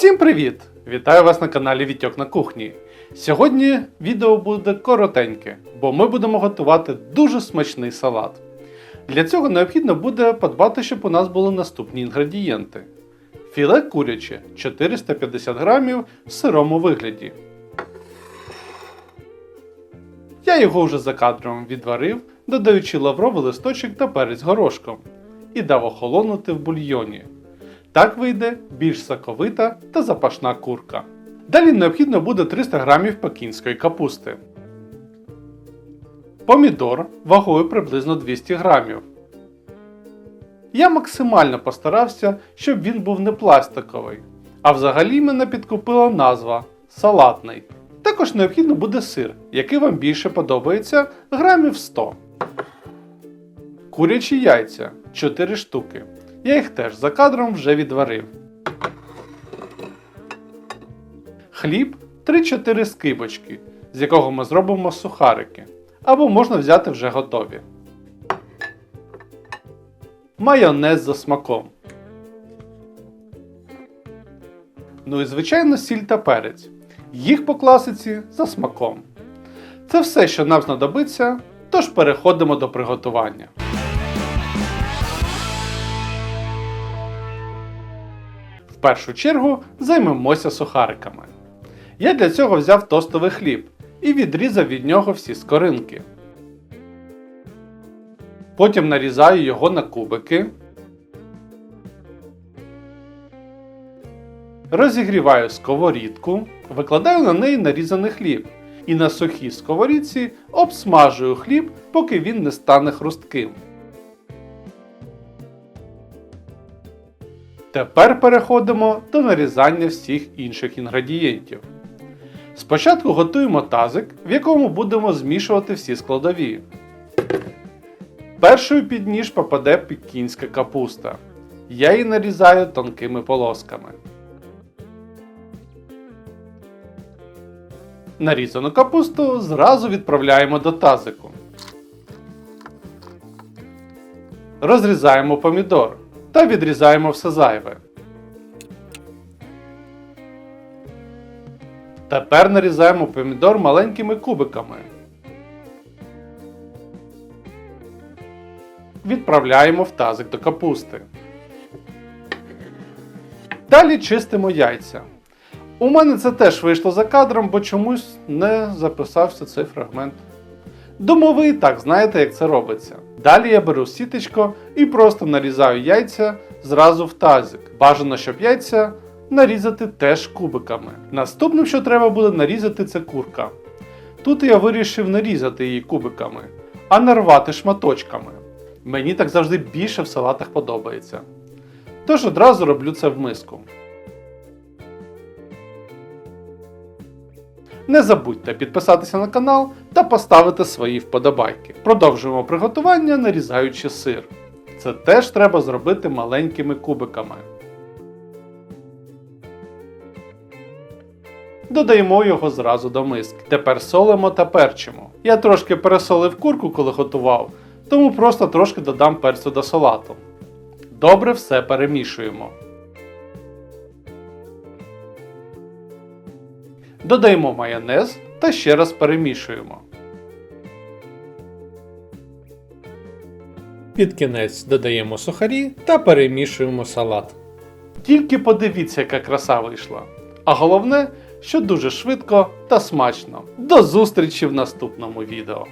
Всім привіт! Вітаю вас на каналі Вітьок на кухні. Сьогодні відео буде коротеньке, бо ми будемо готувати дуже смачний салат. Для цього необхідно буде подбати, щоб у нас були наступні інгредієнти: філе куряче 450 грамів в сирому вигляді. Я його вже за кадром відварив, додаючи лавровий листочок та перець горошком, і дав охолонути в бульйоні. Так вийде більш соковита та запашна курка. Далі необхідно буде 300 г пекінської капусти. Помідор вагою приблизно 200 г. Я максимально постарався, щоб він був не пластиковий. А взагалі мене підкупила назва салатний. Також необхідно буде сир, який вам більше подобається грамів 100. Курячі яйця 4 штуки. Я їх теж за кадром вже відварив. Хліб 3-4 скибочки, з якого ми зробимо сухарики. Або можна взяти вже готові. Майонез за смаком. Ну і звичайно сіль та перець. Їх по класиці за смаком. Це все, що нам знадобиться, тож переходимо до приготування. Першу чергу займемося сухариками. Я для цього взяв тостовий хліб і відрізав від нього всі скоринки. Потім нарізаю його на кубики. Розігріваю сковорідку, викладаю на неї нарізаний хліб і на сухій сковорідці обсмажую хліб, поки він не стане хрустким. Тепер переходимо до нарізання всіх інших інгредієнтів. Спочатку готуємо тазик, в якому будемо змішувати всі складові. Першою під ніж попаде пекінська капуста. Я її нарізаю тонкими полосками. Нарізану капусту зразу відправляємо до тазику. Розрізаємо помідор та відрізаємо все зайве. Тепер нарізаємо помідор маленькими кубиками. Відправляємо в тазик до капусти. Далі чистимо яйця. У мене це теж вийшло за кадром, бо чомусь не записався цей фрагмент. Думаю, ви і так знаєте, як це робиться. Далі я беру сіточко і просто нарізаю яйця зразу в тазик. Бажано, щоб яйця нарізати теж кубиками. Наступним, що треба буде нарізати, це курка. Тут я вирішив нарізати її кубиками, а не рвати шматочками. Мені так завжди більше в салатах подобається. Тож одразу роблю це в миску. Не забудьте підписатися на канал та поставити свої вподобайки. Продовжуємо приготування, нарізаючи сир. Це теж треба зробити маленькими кубиками. Додаємо його зразу до миски. Тепер солимо та перчимо. Я трошки пересолив курку, коли готував, тому просто трошки додам перцю до салату. Добре все перемішуємо. Додаємо майонез та ще раз перемішуємо. Під кінець додаємо сухарі та перемішуємо салат. Тільки подивіться, яка краса вийшла. А головне, що дуже швидко та смачно. До зустрічі в наступному відео.